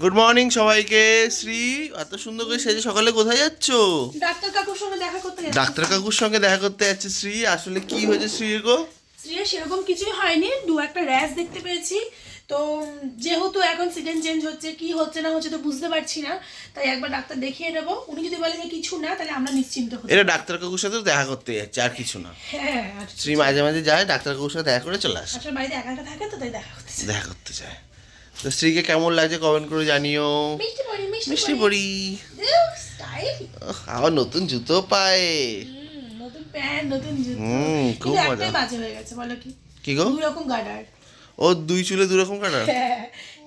Good morning সবাইকে। শ্রী এত সুন্দর করে সেজে সকালে কোথায় যাচ্ছ? ডাক্তার কাকুর সঙ্গে দেখা করতে ডাক্তার কাকুর সঙ্গে দেখা করতে যাচ্ছে শ্রী। আসলে কি হয়েছে শ্রী গো? স্ত্রীর সেরকম কিছুই হয়নি। দু একটা র্যাশ দেখতে পেয়েছি। তো যেহেতু এখন সিজন চেঞ্জ হচ্ছে কি হচ্ছে না হচ্ছে তো বুঝতে পারছি না। তাই একবার ডাক্তার দেখিয়ে নেব। উনি যদি বলে যে কিছু না তাহলে আমরা নিশ্চিন্ত হই এটা ডাক্তার কাকুর সাথে দেখা করতে যাচ্ছে আর কিছু না। হ্যাঁ শ্রী মাঝে মাঝে যায় ডাক্তার কাকুর সাথে দেখা করে চলে আসে। আসলে বাড়িতে একা একা থাকে তো তাই দেখা করতে দেখা করতে যায়। তো স্ত্রীকে কেমন লাগছে কমেন্ট করে জানিও। মিষ্টি পড়ি আবার নতুন জুতো পায়ে। নতুন প্যান্ট নতুন জুতো। হুম, খুব মজা। বাজে হয়ে গেছে বলো কি? কি গো? দুই রকম গার্ডার ও দুই চুলে দু রকম কাটা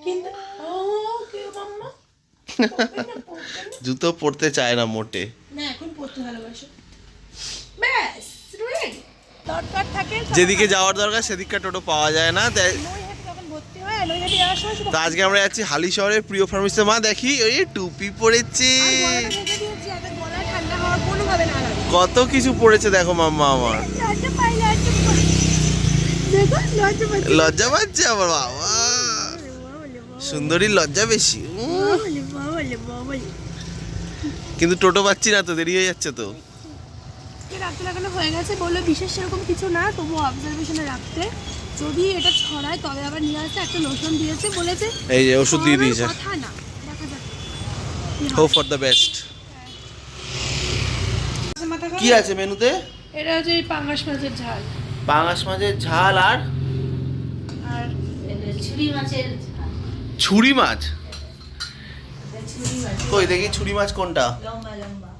কিন্তু ও কে মাম্মা। জুতো পরতে চায় না মোটে। না এখন ভালোবাসে। ব্যাস যেদিকে যাওয়ার দরকার সেদিককার টোটো পাওয়া যায় না তাই তো আজকে আমরা যাচ্ছি হালি শহরের প্রিয় ফার্মেসিতে। মা দেখি ওই টুপি পরেছে। কত কিছু পড়েছে দেখো মাম্মা আমার। লজ্জা পাচ্ছে। আমার বাবা। সুন্দরী লজ্জা বেশি। কিন্তু টোটো পাচ্ছি না তো দেরি হয়ে যাচ্ছে তো। রাখতে লাগানো হয়ে গেছে বলল বিশেষ সেরকম কিছু না তবু অবজারভেশনে রাখতে। যদি এটা ছড়ায় তবে আবার নিয়ে একটা লোশন দিয়েছে বলেছে এই যে ওষুধ দিয়ে দিয়েছে। কথা না দেখা যাক। হোপ ফর দ্য বেস্ট কি আছে মেনুতে? এটা হচ্ছে এই পাঙ্গাস মাছের ঝাল। পাঙাশ মাছের ঝাল আর? আর ছুরি মাছের ছুরি মাছ? কই দেখি ছুরি মাছ কোনটা? লম্বা লম্বা।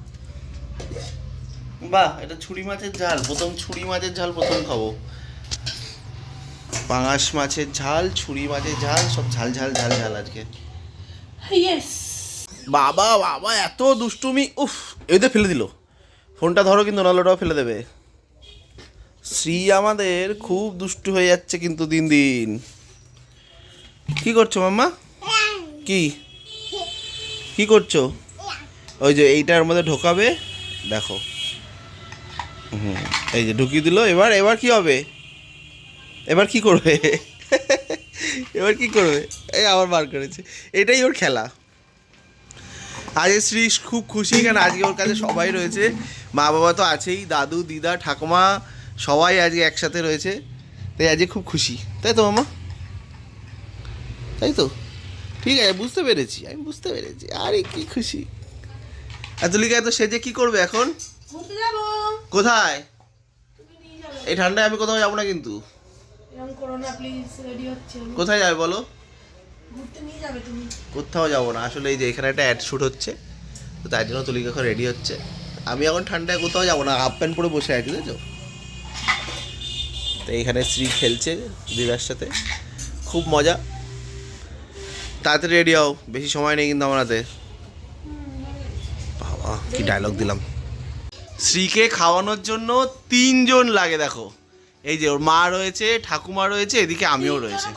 বাহ এটা ছুরি মাছের ঝাল। প্রথম ছুরি মাছের ঝাল প্রথম খাব। পাঙাশ মাছের ঝাল ছুরি মাছের ঝাল সব ঝাল ঝাল ঝাল ঝাল আজকে। ইয়েস বাবা বাবা এত দুষ্টুমি উফ এতে ফেলে দিল। ফোনটা ধরো কিন্তু নাহলে ওটাও ফেলে দেবে। শ্রী আমাদের খুব দুষ্টু হয়ে যাচ্ছে কিন্তু দিন দিন। কি করছ মাম্মা? কি? কি করছ? ওই যে এইটার মধ্যে ঢোকাবে দেখো। হুম এই যে ঢুকিয়ে দিল এবার এবার কি হবে? এবার কি করবে? এবার কি করবে? এই আবার বার করেছে। এটাই ওর খেলা। আজ শ্রী খুব খুশি কেন আজকে ওর কাছে সবাই রয়েছে। মা বাবা তো আছেই দাদু দিদা ঠাকুমা সবাই আজকে একসাথে রয়েছে। তাই আজকে খুব খুশি। তাই তো মামা? তাই তো? ঠিক আছে বুঝতে পেরেছি আমি বুঝতে পেরেছি। আরে কি খুশি। আর তুলিকা এত সেজে কি করবে এখন? কোথায়? এই ঠান্ডায় আমি কোথাও যাব না কিন্তু। এরকম করো না প্লিজ রেডি হচ্ছে। কোথায় যাবে বলো? ঘুরতে নিয়ে যাবে তুমি। কোথাও যাব না। আসলে এই যে এখানে একটা অ্যাড শ্যুট হচ্ছে তো তার জন্য তুলিকা এখন রেডি হচ্ছে। আমি এখন ঠান্ডায় কোথাও যাব না হাফ প্যান্ট পরে বসে আছি বুঝেছ? তো এইখানে শ্রী খেলছে দিদার সাথে। খুব মজা। তাড়াতাড়ি রেডি হও। বেশি সময় নেই কিন্তু আমার হাতে। বাবা কি ডায়লগ দিলাম। শ্রীকে খাওয়ানোর জন্য তিনজন লাগে দেখো। এই যে ওর মা রয়েছে ঠাকুমা রয়েছে এদিকে আমিও রয়েছে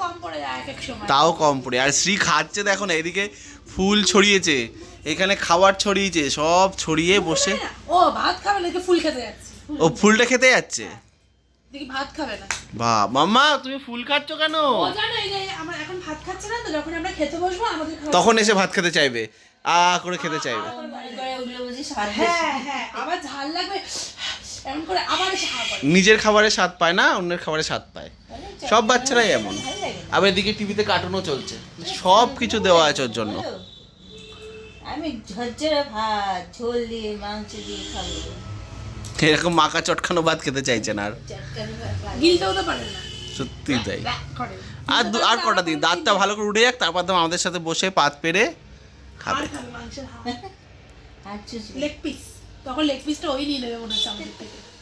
তাও কম পড়ে আর শ্রী খাচ্ছে দেখো না এদিকে ফুল ছড়িয়েছে এখানে খাবার ছড়িয়েছে সব ছড়িয়ে বসে ও ভাত খাবে না ফুল খেতে যাচ্ছে ও ফুলটা খেতে যাচ্ছে দেখি ভাত খাবে না বা মাম্মা তুমি ফুল খাচ্ছ কেন ও জানো এই যে আমরা এখন ভাত খাচ্ছি না তো যখন আমরা খেতে বসবো আমাদের তখন এসে ভাত খেতে চাইবে আ করে খেতে চাইবে হ্যাঁ হ্যাঁ আবার ঝাল লাগবে এমন করে আবার খাওয়া করে। নিজের খাবারের স্বাদ পায় না অন্যের খাবারের স্বাদ পায়। সব বাচ্চারাই এমন। আবার এদিকে টিভিতে কার্টুনও চলছে। সব কিছু দেওয়া আছে ওর জন্য। আমি ঝরঝরে ভাত ঝোল দিয়ে মাংস দিয়ে খাব। এরকম মাকা চটকানো ভাত খেতে চাইছেন আর? গিলতেও তো পারে না। সত্যি তাই। আর দু- আর কটা দিন? দাঁতটা ভালো করে উঠে যাক তারপর আমাদের সাথে বসে পাত পেরে খাবে আর খাবে। মাংসের আর চুষবে। লেগ পিস তখন লেগ পিসটা ওই নিয়ে নেবে মনে হচ্ছে আমাদের থেকে।